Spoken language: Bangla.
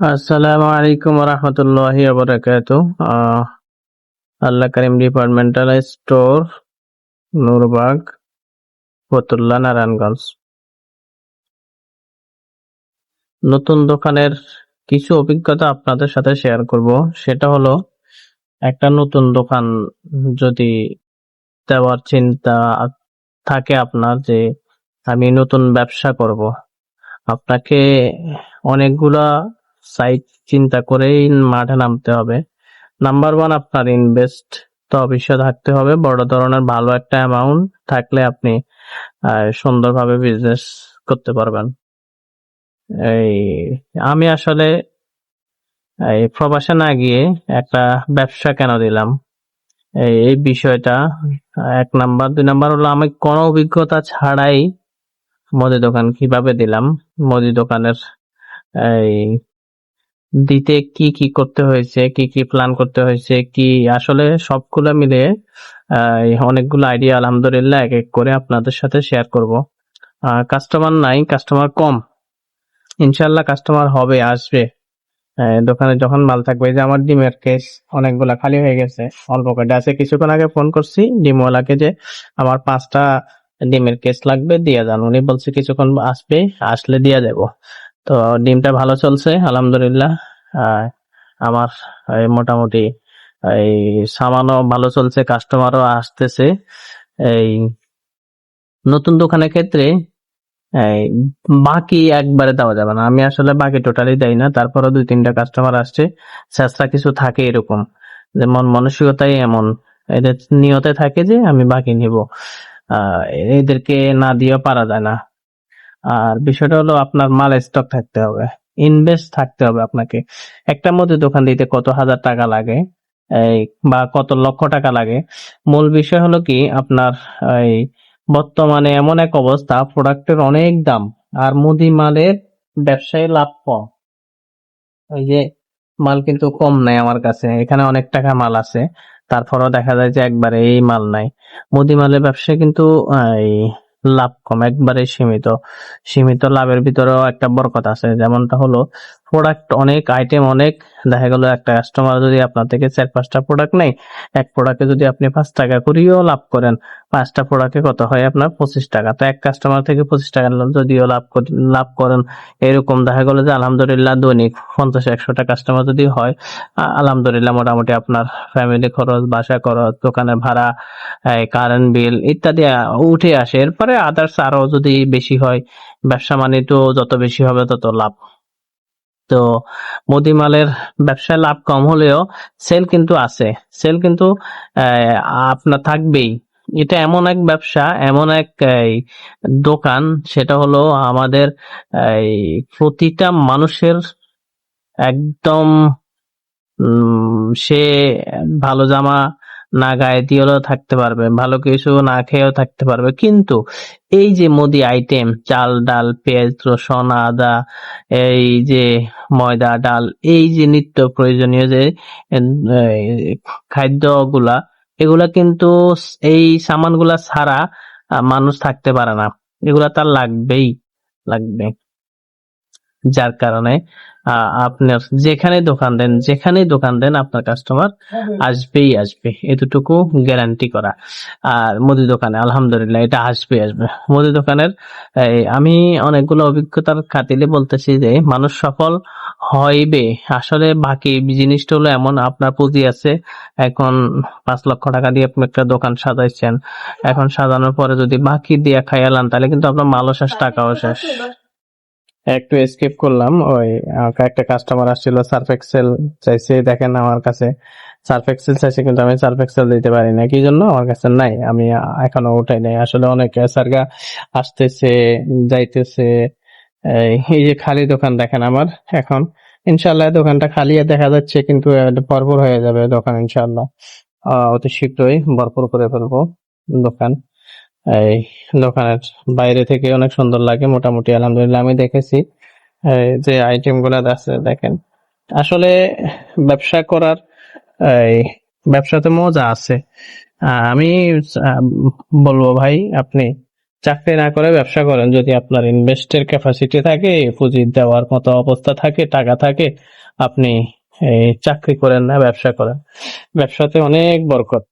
আসসালামু আলাইকুম রহমতুল্লাহি আল্লাহ করিম ডিপার্টমেন্টাল স্টোর নূরবাগ, ফতুল্লা, নারায়ণগঞ্জ। নতুন দোকানের কিছু অভিজ্ঞতা আপনাদের সাথে শেয়ার করব। সেটা হলো, একটা নতুন দোকান যদি দেওয়ার চিন্তা থাকে আপনার যে, আমি নতুন ব্যবসা করব। আপনাকে অনেকগুলা সাইট চিন্তা করেই মাঠে নামতে হবে। নাম্বার ওয়ান আপনার ইনভেস্ট তো অবশ্যই থাকতে হবে। বড় ধরনের ভালো একটা অ্যামাউন্ট থাকলে আপনি সুন্দরভাবে বিজনেস করতে পারবেন। এই, আমি আসলে, এই প্রবাসে না গিয়ে একটা ব্যবসা কেন দিলাম? এই বিষয়টা, এক নাম্বার। দুই নাম্বার হলো, আমি কোনো অভিজ্ঞতা ছাড়াই মুদি দোকান কীভাবে দিলাম? মুদি দোকানের, এই দিতে কি কি করতে হয়েছে, কি কি প্ল্যান করতে হয়েছে, কি আসলে সবগুলো মিলে অনেকগুলো আইডিয়া আলহামদুলিল্লাহ এক এক করে আপনাদের সাথে শেয়ার করব। কাস্টমার নাই কাস্টমার কম। ইনশাল্লাহ কাস্টমার হবে, আসবে। দোকানে যখন মাল থাকবে যে আমার ডিমের কেস অনেকগুলা খালি হয়ে গেছে, অল্প কয়টা আছে। কিছুক্ষণ আগে ফোন করছি, ডিমওয়ালাকে যে আমার পাঁচটা ডিমের কেস লাগবে, দিয়ে যান। উনি বলছে কিছুক্ষণ আসবে, আসলে দিয়ে যাব। তো ডিমটা ভালো চলছে, আলহামদুলিল্লাহ। আমার মোটামুটি, এই সামানও ভালো চলছে কাস্টমারও আসতেছে। এই নতুন দোকানের ক্ষেত্রে, এই বাকি একবারে দেওয়া যাবে না। আমি আসলে বাকি টোটালি দেই না, তারপরও দুই তিনটা কাস্টমার আসছে চেষ্টা কিছু থাকে এরকম। যে মন মানসিকতাই এমন। এদের নিয়তে থাকে যে আমি বাকি নিব। আহ, এদেরকে না দিয়েও পারা যায় না। আর বিষয়টা হলো আপনার মাল স্টক থাকতে হবে। ইনভেস্ট থাকতে হবে আপনাকে। একটা মধ্যে দোকান দিতে কত হাজার টাকা লাগে? এই বা কত লক্ষ টাকা লাগে? মূল বিষয় হলো কি, আপনার এই বর্তমানে এমন এক অবস্থা প্রোডাক্টের অনেক দাম আর মুদি মালের ব্যবসায় লাভ কম। ওই যে মাল কিন্তু কম নাই আমার কাছে, এখানে অনেক টাকা মাল আছে, তারপরও দেখা যায় যে একবারে এই মাল নাই। মুদি মালের ব্যবসায় কিন্তু, এই লাভ কম একবারে সীমিত। সীমিত লাভের ভিতরেও একটা বরকত আছে। যেমনটা হলো প্রোডাক্ট অনেক আইটেম অনেক, দেখা গেল একটা কাস্টমার যদি আপনার থেকে চার, পাঁচটা প্রোডাক্ট নেই এক প্রোডাক্টে যদি আপনি পাঁচ টাকা করিও লাভ করেন, পাঁচটা প্রোডাক্টে কত হয় আপনার পঁচিশ টাকা। তো এক কাস্টমার থেকে পঁচিশ টাকা যদিও লাভ লাভ করেন, এরকম দেখা গেলো যে আলহামদুলিল্লাহ দৈনিক পঞ্চাশ একশোটা কাস্টমার যদি হয় আলহামদুলিল্লাহ মোটামুটি আপনার ফ্যামিলি খরচ, বাসা খরচ, দোকানের ভাড়া কারেন্ট বিল ইত্যাদি উঠে আসে। এরপরে আদার্স আরও যদি বেশি হয়, ব্যবসা মানে তো যত বেশি হবে তত লাভ। তো মুদি মালের ব্যবসায় লাভ কম হলেও সেল কিন্তু আছে। সেল কিন্তু আপনার থাকবেই। এটা এমন এক ব্যবসা, এমন এক দোকান, সেটা হলো আমাদের প্রতিটা মানুষের একদম সে ভালো জামা না গায়ে দিয়েও থাকতে পারবে, ভালো কিছু না খেয়েও থাকতে পারবে। কিন্তু এই যে মুদি আইটেম চাল, ডাল, পেঁয়াজ, রসুন, আদা, এই যে ময়দা, ডাল, এই যে নিত্য প্রয়োজনীয় যে খাদ্যগুলা, এগুলা কিন্তু এই সামানগুলা ছাড়া মানুষ থাকতে পারে না। এগুলা তার লাগবেই, লাগবে। যার কারণে আহ, আপনার যেখানে দোকান দেন যেখানেই দোকান দেন আপনার কাস্টমার আসবেই আসবে। এতটুকু গ্যারান্টি করা। আর মুদি দোকানে আলহামদুলিল্লাহ এটা আসবে আসবে। মুদি দোকানের আমি অনেকগুলো অভিজ্ঞতার খাতিলে বলতেছি যে মানুষ সফল হইবে। আসলে বাকি জিনিসটা হলো এমন আপনার পুঁজি আছে এখন পাঁচ লক্ষ টাকা দিয়ে আপনি একটা দোকান সাজাইছেন। এখন সাজানোর পরে যদি বাকি দিয়ে খাইয়ালান তাহলে কিন্তু আপনার মালও শেষ টাকাও শেষ। একটু এসকেপ করলাম। ওই একটা কাস্টমার আসছিল সার্ফ এক্সেল চাইছে, দেখেন আমার কাছে সার্ফ এক্সেল চাইছে, কিন্তু আমি সার্ফ এক্সেল দিতে পারি না কি জন্য? আমার কাছে নাই। আমি এখনও উঠাই নাই। আসলে অনেক সার্গা আসতেছে, যাইতেছে। এই যে খালি দোকান দেখেন আমার এখন। ইনশাল্লাহ দোকানটা খালি দেখা যাচ্ছে, কিন্তু ভরপুর হয়ে যাবে দোকান ইনশাল্লাহ অতি শীঘ্রই ভরপুর করে ফেলব দোকান। এই দোকানের বাইরে থেকে অনেক সুন্দর লাগে, মোটামুটি আলহামদুলিল্লাহ আমি দেখেছি। যে আইটেমগুলা আছে, দেখেন। আসলে ব্যবসা করার, এই ব্যবসাতে মজা আছে। আমি বলব ভাই, আপনি চাকরি না করে ব্যবসা করেন, যদি আপনার ইনভেস্টের ক্যাপাসিটি থাকে, পুঁজি দেওয়ার মতো অবস্থা থাকে, টাকা থাকে, আপনি চাকরি করেন না, ব্যবসা করেন। ব্যবসাতে অনেক বরকত।